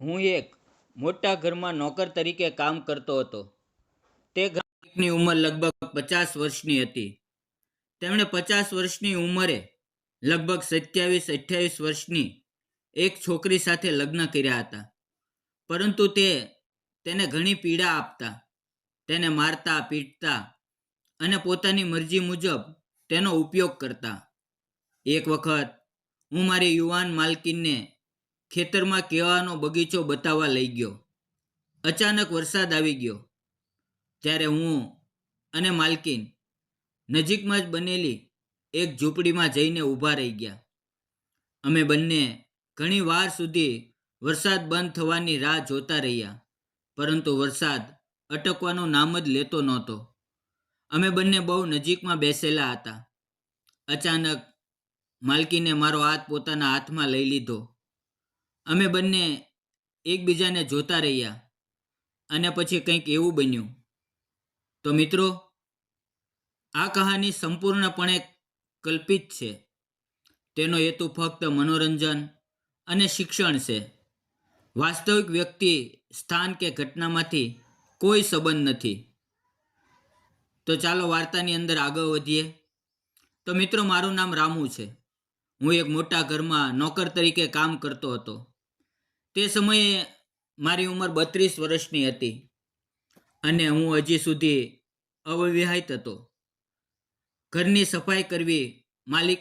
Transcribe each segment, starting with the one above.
હું એક મોટા ઘરમાં નોકર તરીકે કામ કરતો હતો. તે ઘરની ઉંમર લગભગ પચાસ વર્ષની હતી. તેમણે પચાસ વર્ષની ઉંમરે લગભગ સત્યાવીસ, અઠ્યાવીસ વર્ષની એક છોકરી સાથે લગ્ન કર્યા હતા. પરંતુ તે તેને ઘણી પીડા આપતા, તેને મારતા, પીટતા અને પોતાની મરજી મુજબ તેનો ઉપયોગ કરતા. એક વખત હું મારી યુવાન માલકીનને ખેતરમાં કેવાનો બગીચો બતાવવા લઈ ગયો. અચાનક વરસાદ આવી ગયો. ત્યારે હું અને માલકીન નજીકમાં જ બનેલી એક ઝૂંપડીમાં જઈને ઊભા રહી ગયા. અમે બંને ઘણી વાર સુધી વરસાદ બંધ થવાની રાહ જોતા રહ્યા, પરંતુ વરસાદ અટકવાનું નામ જ લેતો નહોતો. અમે બંને બહુ નજીકમાં બેસેલા હતા. અચાનક માલકીને મારો હાથ પોતાના હાથમાં લઈ લીધો. અમે બંને એકબીજાને જોતા રહ્યા અને પછી કંઈક એવું બન્યું. તો મિત્રો, આ કહાની સંપૂર્ણપણે કલ્પિત છે. તેનો હેતુ ફક્ત મનોરંજન અને શિક્ષણ છે. વાસ્તવિક વ્યક્તિ, સ્થાન કે ઘટનામાંથી કોઈ સંબંધ નથી. તો ચાલો વાર્તાની અંદર આગળ વધીએ. તો મિત્રો, મારું નામ રામુ છે. હું એક મોટા ઘરમાં નોકર તરીકે કામ કરતો હતો. તે સમયે મારી ઉંમર બત્રીસ વર્ષની હતી અને હું હજી સુધી અવિવાહિત હતો. ઘરની સફાઈ કરવી, માલિક,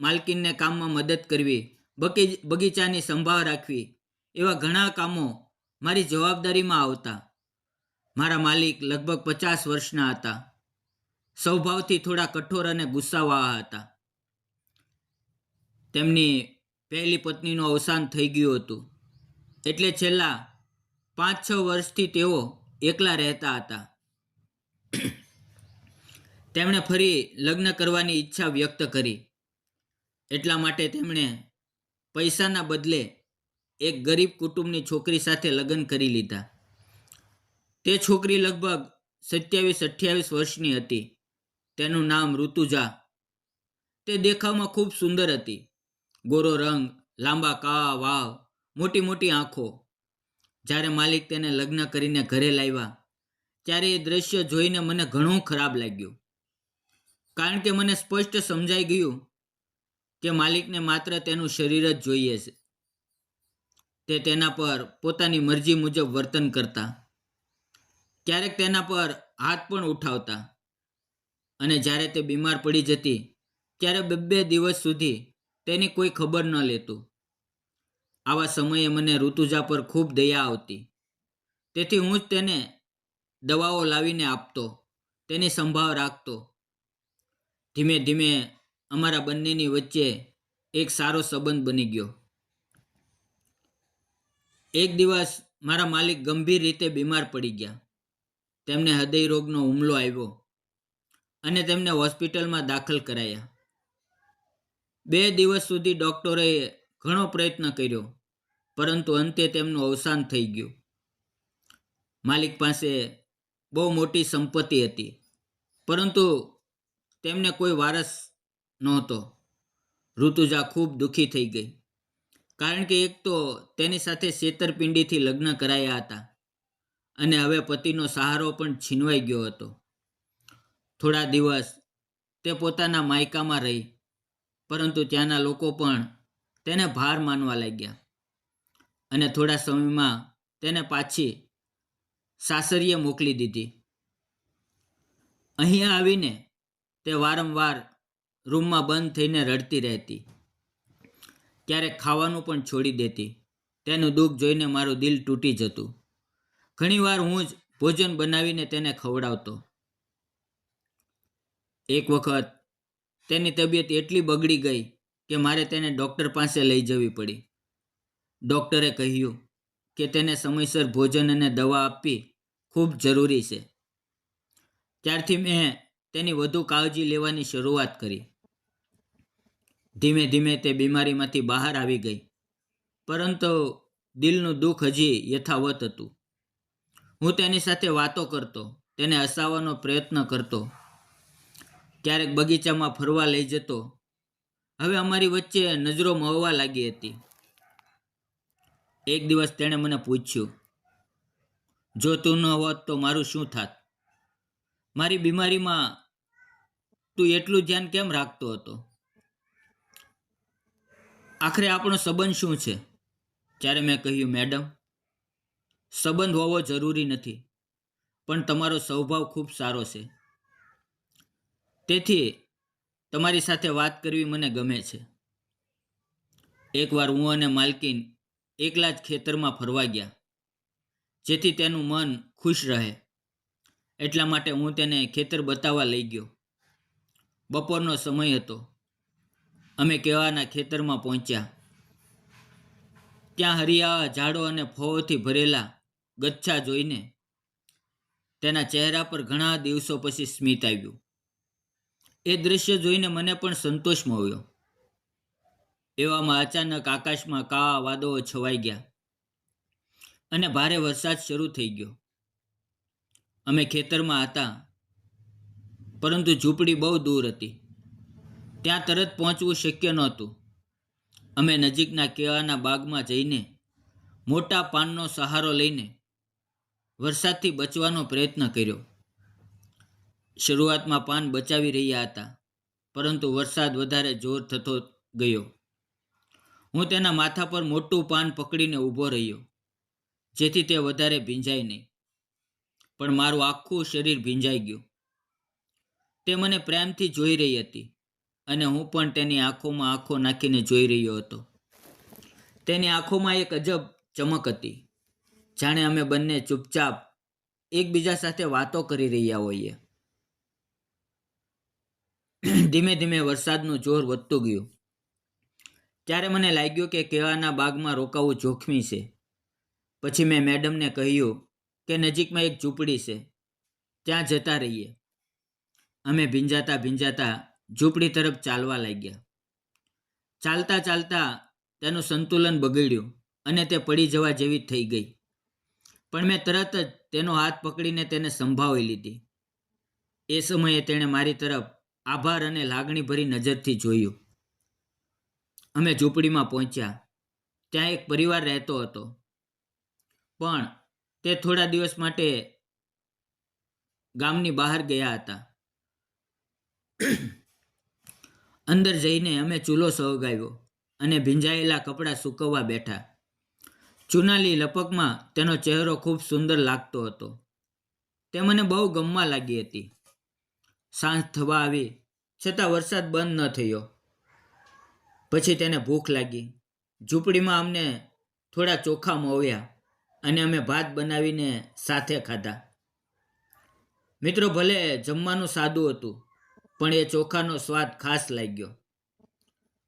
માલકીનને કામમાં મદદ કરવી બગી બગીચાની સંભાળ રાખવી, એવા ઘણા કામો મારી જવાબદારીમાં આવતા. મારા માલિક લગભગ પચાસ વર્ષના હતા. સ્વભાવથી થોડા કઠોર અને ગુસ્સાવાળા હતા. તેમની પહેલી પત્નીનું અવસાન થઈ ગયું હતું. એટલે છેલ્લા પાંચ છ વર્ષથી તેઓ એકલા રહેતા હતા. તેમણે ફરી લગ્ન કરવાની ઈચ્છા વ્યક્ત કરી. એટલા માટે તેમણે પૈસાના બદલે એક ગરીબ કુટુંબની છોકરી સાથે લગ્ન કરી લીધા. તે છોકરી લગભગ સત્યાવીસ અઠ્યાવીસ વર્ષની હતી. તેનું નામ ઋતુજા. તે દેખાવમાં ખૂબ સુંદર હતી. ગોરો રંગ, લાંબા કા વાવ મોટી મોટી આંખો. જ્યારે માલિક તેને લગ્ન કરીને ઘરે લાવ્યા, ત્યારે એ દ્રશ્ય જોઈને મને ઘણું ખરાબ લાગ્યું. કારણ કે મને સ્પષ્ટ સમજાઈ ગયું કે માલિકને માત્ર તેનું શરીર જ જોઈએ છે. તે તેના પર પોતાની મરજી મુજબ વર્તન કરતા, ક્યારેક તેના પર હાથ પણ ઉઠાવતા અને જ્યારે તે બીમાર પડી જતી, ત્યારે બે બે દિવસ સુધી તેની કોઈ ખબર ન લેતું. આવા સમયે મને ઋતુજા પર ખૂબ દયા આવતી. તેથી હું જ તેને દવાઓ લાવીને આપતો, તેની સંભાળ રાખતો. ધીમે ધીમે અમારા બંનેની વચ્ચે એક સારો સંબંધ બની ગયો. એક દિવસ મારા માલિક ગંભીર રીતે બીમાર પડી ગયા. તેમને હૃદય રોગનો હુમલો આવ્યો અને તેમને હોસ્પિટલમાં દાખલ કરાયા. બે દિવસ સુધી ડૉક્ટરોએ ઘણો પ્રયત્ન કર્યો, પરંતુ અંતે તેમનું અવસાન થઈ ગયું. માલિક પાસે બહુ મોટી સંપત્તિ હતી, પરંતુ તેમને કોઈ વારસ નહોતો. ઋતુજા ખૂબ દુઃખી થઈ ગઈ, કારણ કે એક તો તેની સાથે છેતરપિંડીથી લગ્ન કરાયા હતા, અને હવે પતિનો સહારો પણ છીનવાઈ ગયો હતો. થોડા દિવસ તે પોતાના માયકામાં રહી, પરંતુ ત્યાંના લોકો પણ તેને ભાર માનવા લાગ્યા. અને થોડા સમયમાં તેને પાછી સાસરીએ મોકલી દીધી. અહીંયા આવીને તે વારંવાર રૂમમાં બંધ થઈને રડતી રહેતી. ક્યારેક ખાવાનું પણ છોડી દેતી. તેનું દુઃખ જોઈને મારું દિલ તૂટી જતું. ઘણીવાર હું જ ભોજન બનાવીને તેને ખવડાવતો. એક વખત તેની તબિયત એટલી બગડી ગઈ કે મારે તેને ડૉક્ટર પાસે લઈ જવી પડી. ડૉક્ટરે કહ્યું કે તેને સમયસર ભોજન અને દવા આપવી ખૂબ જરૂરી છે. ત્યારથી મેં તેની વધુ કાળજી લેવાની શરૂઆત કરી. ધીમે ધીમે તે બીમારીમાંથી બહાર આવી ગઈ. પરંતુ દિલનું દુઃખ હજી યથાવત હતું. હું તેની સાથે વાતો કરતો, તેને હસાવવાનો પ્રયત્ન કરતો. ક્યારેક બગીચામાં ફરવા લઈ જતો હવે અમારી વચ્ચે નજરો મળવા લાગી હતી. એક દિવસ તેણે મને પૂછ્યું, જો તું ન હોત તો મારું શું થાત? મારી બીમારીમાં તું એટલું ધ્યાન કેમ રાખતો હતો? આખરે આપણો સંબંધ શું છે? ત્યારે મેં કહ્યું, મેડમ, સંબંધ હોવો જરૂરી નથી, પણ તમારો સ્વભાવ ખૂબ સારો છે. તેથી તમારી સાથે વાત કરવી મને ગમે છે. એકવાર હું અને માલકીન એકલા જ ખેતરમાં ફરવા ગયા. જેથી તેનું મન ખુશ રહે. એટલા માટે હું તેને ખેતર બતાવવા લઈ ગયો. બપોરનો સમય હતો. અમે કેવાના ખેતરમાં પહોંચ્યા. ત્યાં હરિયાળા ઝાડો અને ફળોથી ભરેલા ગચ્છા જોઈને તેના ચહેરા પર ઘણા દિવસો પછી સ્મિત આવ્યું. એ દૃશ્ય જોઈને મને પણ સંતોષ મળ્યો. એવામાં અચાનક આકાશમાં કાળા વાદળો છવાઈ ગયા અને ભારે વરસાદ શરૂ થઈ ગયો. અમે ખેતરમાં હતા, પરંતુ ઝૂંપડી બહુ દૂર હતી. ત્યાં તરત પહોંચવું શક્ય નહોતું. અમે નજીકના કેળાના બાગમાં જઈને મોટા પાનનો સહારો લઈને વરસાદથી બચવાનો પ્રયત્ન કર્યો. શરૂઆતમાં પાન બચાવી રહ્યા હતા, પરંતુ વરસાદ વધારે જોર થતો ગયો. હું તેના માથા પર મોટું પાન પકડીને ઊભો રહ્યો, જેથી તે વધારે ભીંજાય નહીં. પણ મારું આખું શરીર ભીંજાઈ ગયું. તે મને પ્રેમથી જોઈ રહી હતી અને હું પણ તેની આંખોમાં આંખો નાખીને જોઈ રહ્યો હતો. તેની આંખોમાં એક અજબ ચમક હતી, જાણે અમે બંને ચૂપચાપ એકબીજા સાથે વાતો કરી રહ્યા હોઈએ. ધીમે ધીમે વરસાદનું જોર વધતું ગયું. ત્યારે મને લાગ્યું કે કેળાના બાગમાં રોકાવું જોખમી છે. પછી મેં મેડમને કહ્યું કે નજીકમાં એક ઝૂંપડી છે. ત્યાં જતા રહીએ. અમે ભીંજાતા ભીંજાતા ઝૂંપડી તરફ ચાલવા લાગ્યા. ચાલતા ચાલતા તેનું સંતુલન બગડ્યું અને તે પડી જવા જેવી થઈ ગઈ. પણ મેં તરત જ તેનો હાથ પકડીને તેને સંભાળી લીધી. એ સમયે તેણે મારી તરફ આભાર અને લાગણીભરી નજરથી જોયું. અમે ઝૂંપડીમાં પહોંચ્યા. ત્યાં એક પરિવાર રહેતો હતો. પણ તે થોડા દિવસ માટે ગામની બહાર ગયા હતા. અંદર જઈને અમે ચૂલો સળગાવ્યો અને ભીંજાયેલા કપડાં સૂકવવા બેઠા. ચૂનાલી લપકમાં તેનો ચહેરો ખૂબ સુંદર લાગતો હતો. તે મને બહુ ગમવા લાગી હતી. સાંજ થવા આવી, છતાં વરસાદ બંધ ન થયો. પછી તેને ભૂખ લાગી. ઝૂંપડીમાં અમને થોડા ચોખા મોવ્યા અને અમે ભાત બનાવીને સાથે ખાધા. મિત્રો, ભલે જમવાનું સાદું હતું, પણ એ ચોખાનો સ્વાદ ખાસ લાગ્યો.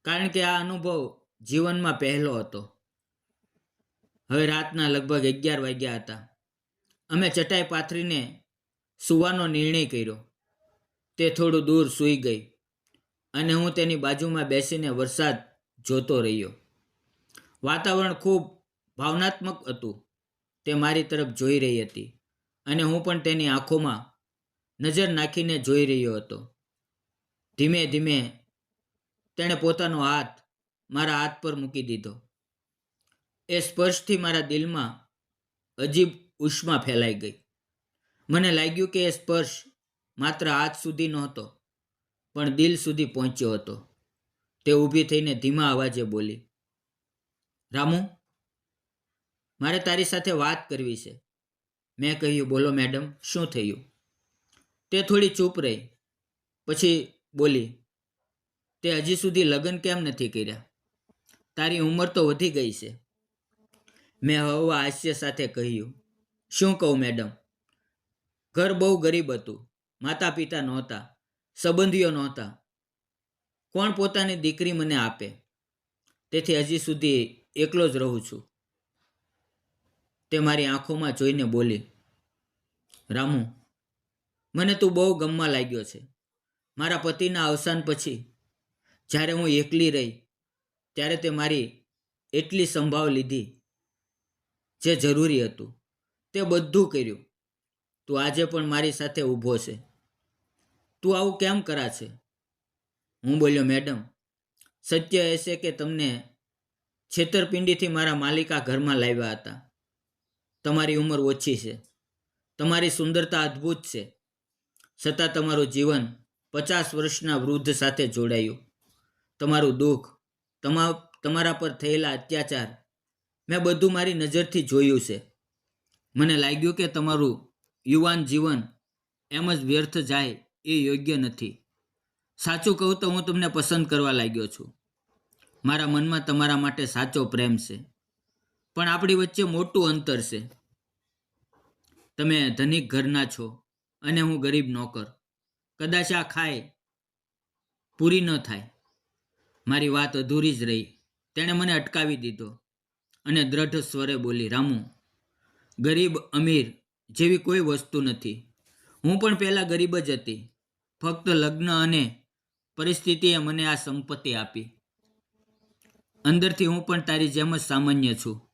કારણ કે આ અનુભવ જીવનમાં પહેલો હતો. હવે રાતના લગભગ અગિયાર વાગ્યા હતા. અમે ચટાઈ પાથરીને સૂવાનો નિર્ણય કર્યો. તે થોડું દૂર સૂઈ ગઈ અને હું તેની બાજુમાં બેસીને વરસાદ જોતો રહ્યો. વાતાવરણ ખૂબ ભાવનાત્મક હતું. તે મારી તરફ જોઈ રહી હતી અને હું પણ તેની આંખોમાં નજર નાખીને જોઈ રહ્યો હતો. ધીમે ધીમે તેણે પોતાનો હાથ મારા હાથ પર મૂકી દીધો. એ સ્પર્શથી મારા દિલમાં અજીબ ઉષ્મા ફેલાઈ ગઈ. મને લાગ્યું કે એ સ્પર્શ માત્ર હાથ સુધી નહોતો, પણ દિલ સુધી પહોંચ્યો હતો. તે ઊભી થઈને ધીમા અવાજે બોલી, રામુ, મારે તારી સાથે વાત કરવી છે. મેં કહ્યું, બોલો મેડમ, શું થયું? તે થોડી ચૂપ રહી, પછી બોલી, તે હજી સુધી લગ્ન કેમ નથી કર્યા? તારી ઉંમર તો વધી ગઈ છે. મેં હવા હાસ્ય સાથે કહ્યું, શું કહું મેડમ? ઘર બહુ ગરીબ હતું. માતા પિતા નહોતા, સંબંધીઓ નહોતા. કોણ પોતાની દીકરી મને આપે? તેથી હજી સુધી એકલો જ રહું છું. તે મારી આંખોમાં જોઈને બોલી, રામુ, મને તું બહુ ગમવા લાગ્યો છે. મારા પતિના અવસાન પછી, જ્યારે હું એકલી રહી, ત્યારે તે મારી એટલી સંભાવ લીધી, જે જરૂરી હતું. તે બધું કર્યું. તું આજે પણ મારી સાથે ઊભો છે. તું આવું કેમ કરાશે? હું બોલ્યો, મેડમ, સત્ય એ છે કે તમને છેતરપિંડીથી મારા માલિકા ઘરમાં લાવ્યા હતા. તમારી ઉંમર ઓછી છે. તમારી સુંદરતા અદ્ભુત છે. છતાં તમારું જીવન પચાસ વર્ષના વૃદ્ધ સાથે જોડાયું. તમારું દુઃખ, તમા, તમારા પર થયેલા અત્યાચાર મેં બધું મારી નજરથી જોયું છે. મને લાગ્યું કે તમારું યુવાન જીવન એમ જ વ્યર્થ જાય એ યોગ્ય નથી. સાચું કહું તો હું તમને પસંદ કરવા લાગ્યો છું. મારા મનમાં તમારા માટે સાચો પ્રેમ છે. પણ આપણી વચ્ચે મોટું અંતર છે. તમે ધનિક ઘરના છો અને હું ગરીબ નોકર. કદાચ આ ખાય પૂરી ન થાય. મારી વાત અધૂરી જ રહી. તેણે મને અટકાવી દીધો અને દ્રઢ સ્વરે બોલી, રામુ, ગરીબ અમીર જેવી કોઈ વસ્તુ નથી. હું પણ પહેલાં ગરીબ જ હતી. ફક્ત લગ્ન અને પરિસ્થિતિએ મને આ સંપત્તિ આપી. અંદરથી હું પણ તારી જેમ જ સામાન્ય છું.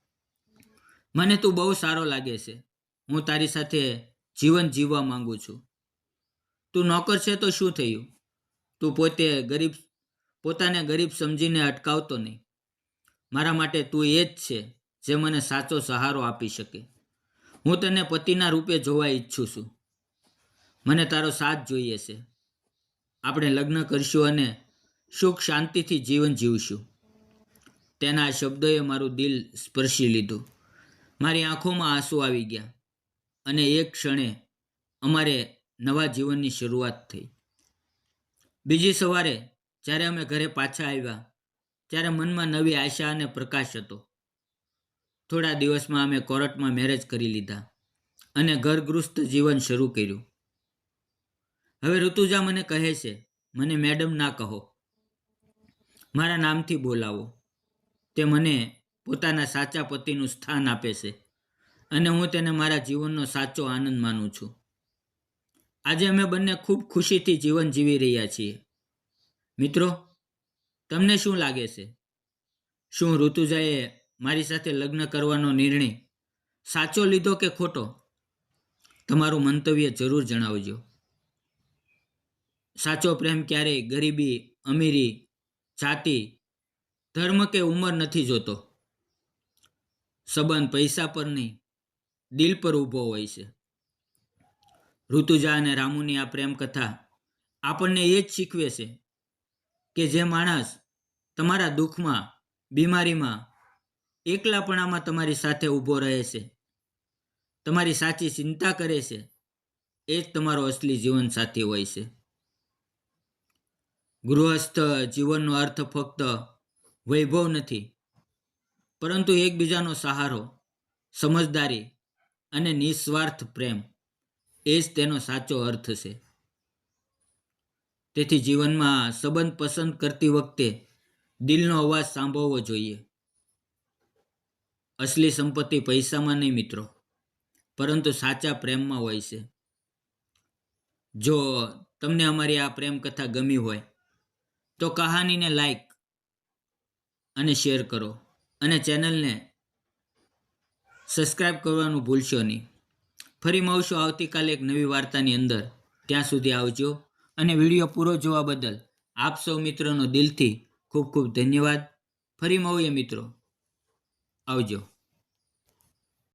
મને તું બહુ સારો લાગે છે. હું તારી સાથે જીવન જીવવા માંગુ છું. તું નોકર છે તો શું થયું? તું પોતે ગરીબ, પોતાને ગરીબ સમજીને અટકાવતો નહીં. મારા માટે તું એ જ છે જે મને સાચો સહારો આપી શકે. હું તને પતિના રૂપે જોવા ઈચ્છું છું. મને તારો સાથ જોઈએ છે. આપણે લગ્ન કરશું અને સુખ શાંતિથી જીવન જીવશું. તેના શબ્દોએ મારું દિલ સ્પર્શી લીધું. મારી આંખોમાં આંસુ આવી ગયા અને એક ક્ષણે અમારે નવા જીવનની શરૂઆત થઈ. બીજી સવારે જ્યારે અમે ઘરે પાછા આવ્યા, ત્યારે મનમાં નવી આશા અને પ્રકાશ હતો. થોડા દિવસમાં અમે કોર્ટમાં મેરેજ કરી લીધા અને ઘરગૃસ્ત જીવન શરૂ કર્યું. હવે ઋતુજા મને કહે છે, મને મેડમ ના કહો. મારા નામથી બોલાવો. તે મને પોતાના સાચા પતિનું સ્થાન આપે છે અને હું તેને મારા જીવનનો સાચો આનંદ માનું છું. આજે અમે બંને ખૂબ ખુશીથી જીવન જીવી રહ્યા છીએ. મિત્રો, તમને શું લાગે છે? શું ઋતુજાએ મારી સાથે લગ્ન કરવાનો નિર્ણય સાચો લીધો કે ખોટો? તમારું મંતવ્ય જરૂર જણાવજો. સાચો પ્રેમ ક્યારેય ગરીબી, અમીરી, જાતિ, ધર્મ કે ઉંમર નથી જોતો. સંબંધ પૈસા પર નહીં, દિલ પર ઊભો હોય છે. ઋતુજા અને રામુની આ પ્રેમ કથા આપણને એ જ શીખવે છે કે જે માણસ તમારા દુઃખમાં, બીમારીમાં, એકલાપણામાં તમારી સાથે ઊભો રહે છે. તમારી સાચી ચિંતા કરે છે. એ જ તમારો અસલી જીવનસાથી હોય છે. ગૃહસ્થ જીવનનો અર્થ ફક્ત વૈભવ નથી, પરંતુ એકબીજાનો સહારો, સમજદારી અને નિસ્વાર્થ પ્રેમ. એ જ તેનો સાચો અર્થ છે. તેથી જીવનમાં સંબંધ પસંદ કરતી વખતે દિલનો અવાજ સાંભળવો જોઈએ. અસલી સંપત્તિ પૈસામાં નહીં મિત્રો, પરંતુ સાચા પ્રેમમાં હોય છે. જો તમને અમારી આ પ્રેમ કથા ગમી હોય તો કહાનીને લાઈક અને શેર કરો. અને ચેનલને સબસ્ક્રાઈબ કરવાનું ભૂલશો નહીં. ફરી મળશું આવતીકાલે એક નવી વાર્તાની અંદર. ત્યાં સુધી આવજો. અને વીડિયો પૂરો જોવા બદલ આપ સૌ મિત્રોનો દિલથી ખૂબ ખૂબ ધન્યવાદ. ફરી મળીએ મિત્રો. આવજો.